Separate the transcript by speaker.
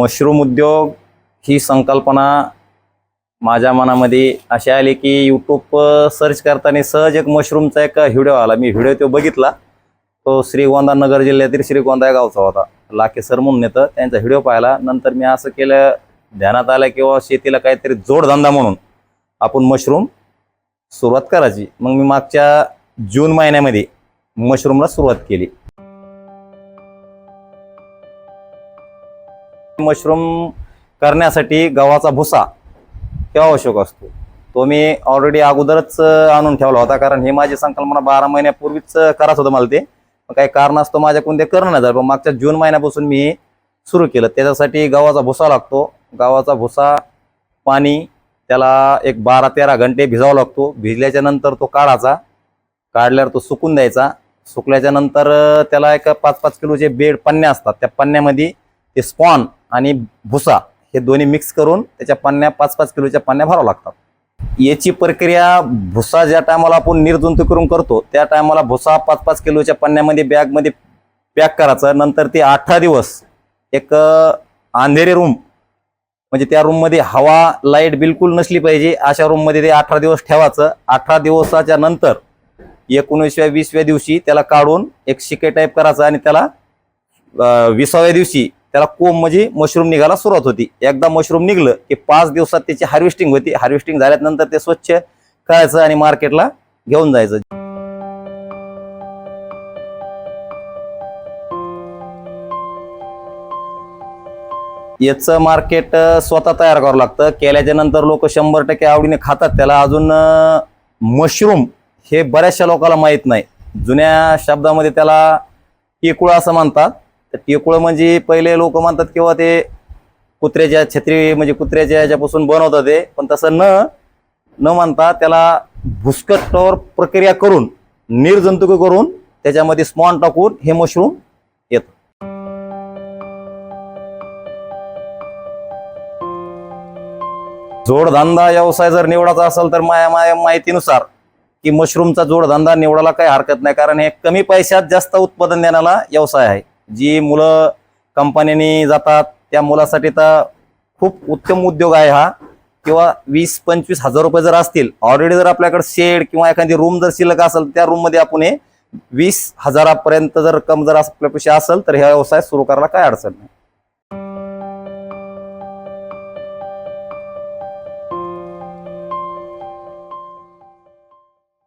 Speaker 1: Mushroom उद्योग ही संकल्पना माझ्या मनामध्ये अशी आली की यूट्यूब सर्च करताना सहज एक मशरूमचा एक व्हिडिओ आला. मी व्हिडिओ तो बघितला. तो श्रीगोंदा नगर जिल्ह्यातील श्रीगोंदा या गावचा होता. लाखे सर म्हणून येतं. त्यांचा व्हिडिओ पाहिला. नंतर मी असं केलं ध्यानात आलं किंवा शेतीला काहीतरी जोडधंदा म्हणून आपण मशरूम सुरुवात करायची. मग मी मागच्या जून महिन्यामध्ये मशरूमला सुरुवात केली. मशरूम करण्यासाठी गव्हाचा भुसा हे आवश्यक असतो तो मी ऑलरेडी अगोदरच आणून ठेवला होता. कारण ही माझी संकल्पना बारा महिन्यापूर्वीच करायच करायचं होतं मला ते. काही कारणास्तव माझ्याकडून ते करणं नाही झालं. पण मागच्या जून महिन्यापासून मी सुरू केलं. त्याच्यासाठी गव्हाचा भुसा लागतो. गव्हाचा भुसा पाणी त्याला एक बारा तेरा घंटे भिजावा लागतो. भिजल्याच्या नंतर तो काढायचा. काढल्यावर तो सुकून द्यायचा. सुकल्याच्या नंतर त्याला एक पाच पाच किलोचे बेड पन्ने असतात. त्या पन्न्यामध्ये ते स्पॉन आणि भुसा हे दोन्ही मिक्स करून त्याच्या पन्न्या पाच पाच किलोच्या पन्न्या भरावं लागतात. याची प्रक्रिया भुसा ज्या टायमाला आपण निर्जंतु करून करतो त्या टायमाला भुसा पाच पाच किलोच्या पाण्यामध्ये बॅगमध्ये पॅक करायचं. नंतर ते अठरा दिवस एक अंधेरी रूम म्हणजे त्या रूममध्ये हवा लाइट बिलकुल नसली पाहिजे. अशा रूममध्ये ते अठरा दिवस ठेवायचं. अठरा दिवसाच्या नंतर एकोणीसव्या वीसव्या दिवशी त्याला काढून एक शिके टाईप करायचं आणि त्याला विसाव्या दिवशी त्याला कोंब म्हणजे मशरूम निघायला सुरुवात होती. एकदा मशरूम निघलं की पाच दिवसात त्याची हार्वेस्टिंग होती. हार्वेस्टिंग झाल्यानंतर ते स्वच्छ करायचं आणि मार्केटला घेऊन जायचं. याचं मार्केट स्वतः तयार करावं लागतं. केल्याच्यानंतर लोक शंभर टक्के आवडीने खातात. त्याला अजून मशरूम हे बऱ्याचशा लोकांना माहीत नाही. जुन्या शब्दामध्ये त्याला टेकुळं असं म्हणतात. तर टेकुळं म्हणजे पहिले लोक म्हणतात किंवा ते कुत्र्याच्या छत्री म्हणजे कुत्र्याच्या याच्यापासून बनवतात ते. पण तसं न न म्हणता त्याला भुसकटावर प्रक्रिया करून निर्जंतुक करून त्याच्यामध्ये स्मॉन टाकून हे मशरूम येतं. जोडधंदा व्यवसाय जर निवडायचा असेल तर माया माया माहितीनुसार की मशरूमचा जोडधंदा निवडायला काही हरकत नाही कारण हे कमी पैशात जास्त उत्पादन देण्याला व्यवसाय आहे. जी मुलं कंपन्यांनी जातात त्या मुलासाठी तर खूप उत्तम उद्योग आहे हा. किंवा वीस पंचवीस हजार रुपये जर असतील ऑलरेडी जर आपल्याकडे शेड किंवा एखादी रूम जर शिल्लक असेल त्या रूममध्ये आपण हे वीस हजारापर्यंत जर रक्कम जर आपल्यापेक्षा असेल तर हा व्यवसाय सुरू करायला काय अडचण नाही.